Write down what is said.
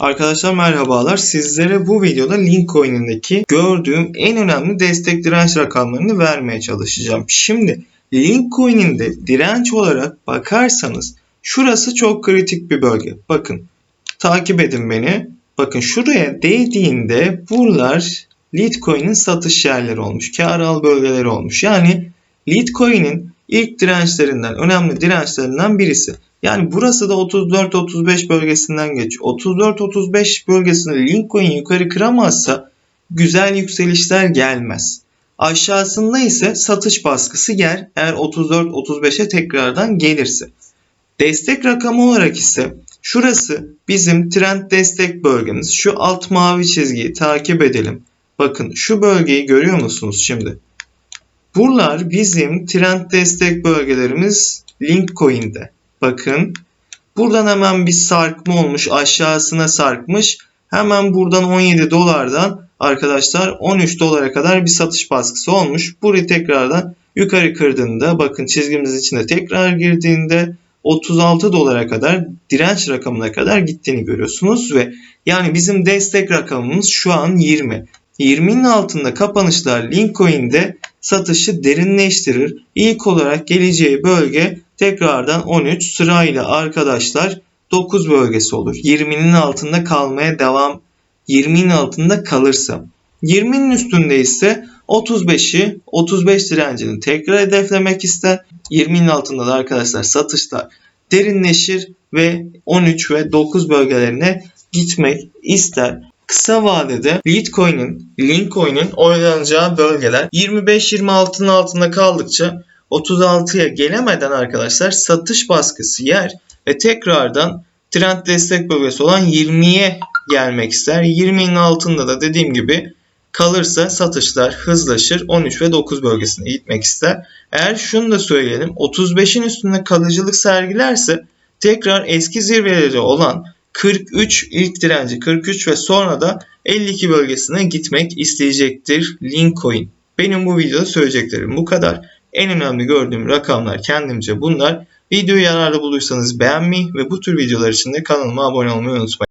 Arkadaşlar merhabalar. Sizlere bu videoda Linkcoin'indeki gördüğüm en önemli destek direnç rakamlarını vermeye çalışacağım. Şimdi Linkcoin'inde direnç olarak bakarsanız şurası çok kritik bir bölge. Bakın takip edin beni. Bakın şuraya değdiğinde buralar Litecoin'in satış yerleri olmuş. Kar al bölgeleri olmuş. Yani Litecoin'in ilk dirençlerinden, önemli dirençlerinden birisi. Yani burası da 34-35 bölgesinden geçiyor. 34-35 bölgesini Linkcoin yukarı kıramazsa güzel yükselişler gelmez. Aşağısında ise satış baskısı yer eğer 34-35'e tekrardan gelirse. Destek rakamı olarak ise şurası bizim trend destek bölgemiz. Şu alt mavi çizgiyi takip edelim. Bakın şu bölgeyi görüyor musunuz şimdi? Buralar bizim trend destek bölgelerimiz Linkcoin'de. Bakın buradan hemen bir sarkma olmuş aşağısına sarkmış. Hemen buradan 17 dolardan arkadaşlar 13 dolara kadar bir satış baskısı olmuş. Burayı tekrardan yukarı kırdığında bakın çizgimiz içinde tekrar girdiğinde 36 dolara kadar direnç rakamına kadar gittiğini görüyorsunuz ve yani bizim destek rakamımız şu an 20. 20'nin altında kapanışlar Linkcoin'de satışı derinleştirir. İlk olarak geleceği bölge tekrardan 13 sırayla arkadaşlar 9 bölgesi olur. 20'nin altında kalmaya devam 20'nin altında kalırsa. 20'nin üstünde ise 35'i 35 direncini tekrar hedeflemek ister. 20'nin altında da arkadaşlar satışlar derinleşir ve 13 ve 9 bölgelerine gitmek ister. Kısa vadede Litecoin'in, Linkcoin'in oynanacağı bölgeler 25-26'nın altında kaldıkça 36'ya gelemeden arkadaşlar satış baskısı yer ve tekrardan trend destek bölgesi olan 20'ye gelmek ister. 20'nin altında da dediğim gibi kalırsa satışlar hızlaşır. 13 ve 9 bölgesine gitmek ister. Eğer şunu da söyleyelim 35'in üstünde kalıcılık sergilerse tekrar eski zirveleri olan 43 ilk direnci 43 ve sonra da 52 bölgesine gitmek isteyecektir Linkcoin. Benim bu videoda söyleyeceklerim bu kadar. En önemli gördüğüm rakamlar kendimce bunlar. Videoyu yararlı bulursanız beğenmeyi ve bu tür videolar için de kanalıma abone olmayı unutmayın.